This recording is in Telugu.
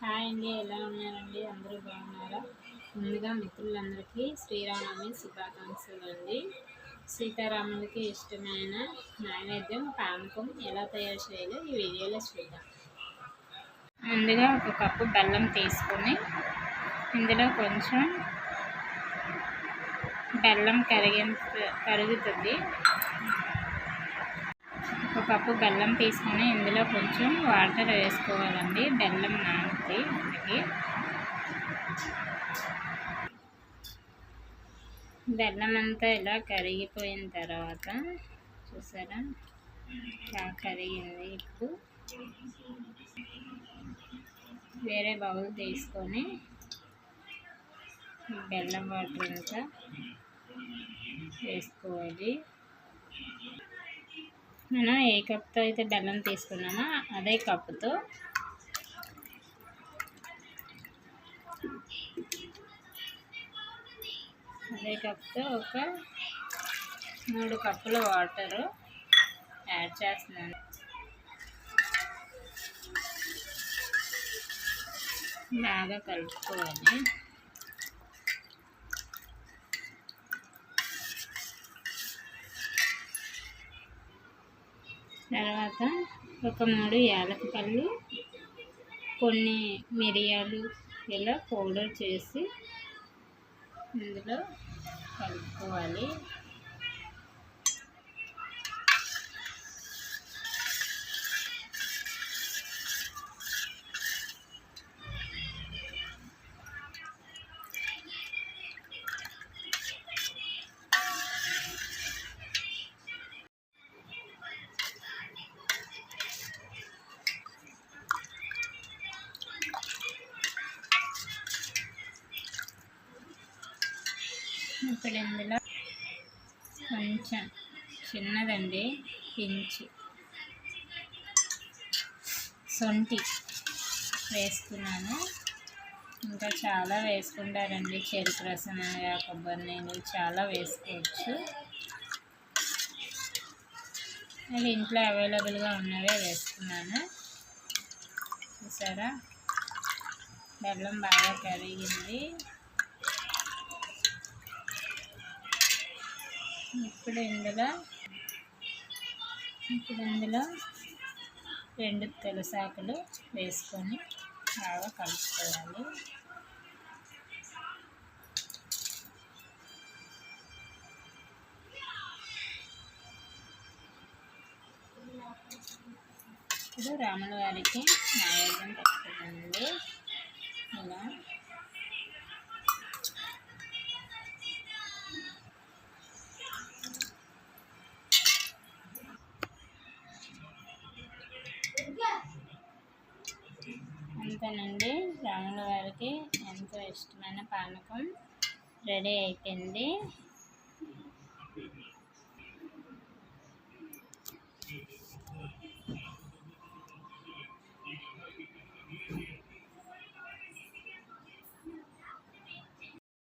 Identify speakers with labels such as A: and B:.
A: హాయ్ అండి ఎలా ఉన్నారండి? అందరూ బాగున్నారా? ముందుగా మిత్రులందరికీ శ్రీరామనవమి శుభాకాంక్షలు అండి సీతారాములకి ఇష్టమైన నైవేద్యం పానకం ఎలా తయారు చేయాలో ఈ వీడియోలో చూద్దాం. ముందుగా ఒక కప్పు బెల్లం తీసుకొని ఇందులో కొంచెం బెల్లం కరిగి కరుగుతుంది. కప్పు బెల్లం తీసుకొని ఇందులో కొంచెం వాటర్ వేసుకోవాలండి. బెల్లం నానుతుంది మనకి బెల్లం అంతా ఇలా కరిగిపోయిన తర్వాత చూసారా? ఇలా కరిగింది ఇప్పుడు. వేరే బౌల్ తీసుకొని బెల్లం వాటర్ అంతా వేసుకోవాలి. మనం ఏ కప్తో అయితే బెల్లం తీసుకున్నామో అదే కప్పుతో అదే కప్తో ఒక మూడు కప్పుల వాటరు యాడ్ చేస్తున్నాను. బాగా కలుపుకోవాలి. తర్వాత ఒక మూడు యాలకులు కొన్ని మిరియాలు ఇలా పౌడర్ చేసి ఇందులో కలుపుకోవాలి. ఇప్పుడు ఇందులో కొంచెం చిన్నదండి పించి. సొంటి వేసుకున్నాను. ఇంకా చాలా వేసుకుంటారండి చెరుకు రసం కొబ్బరి నీళ్ళు చాలా వేసుకోవచ్చు. అది ఇంట్లో అవైలబుల్గా ఉన్నవే వేసుకున్నాను. చూసారా? బెల్లం బాగా కరిగింది. ఇప్పుడు ఇందులో ఇప్పుడు ఇందులో రెండు తులసాకులు వేసుకొని బాగా కలుపుకోవాలి. ఇప్పుడు రాముల వారికి నైవేద్యం పెట్టుకుందండి అంతేనండి. రాముల వారికి ఎంతో ఇష్టమైన పానకం రెడీ అయిపోయింది.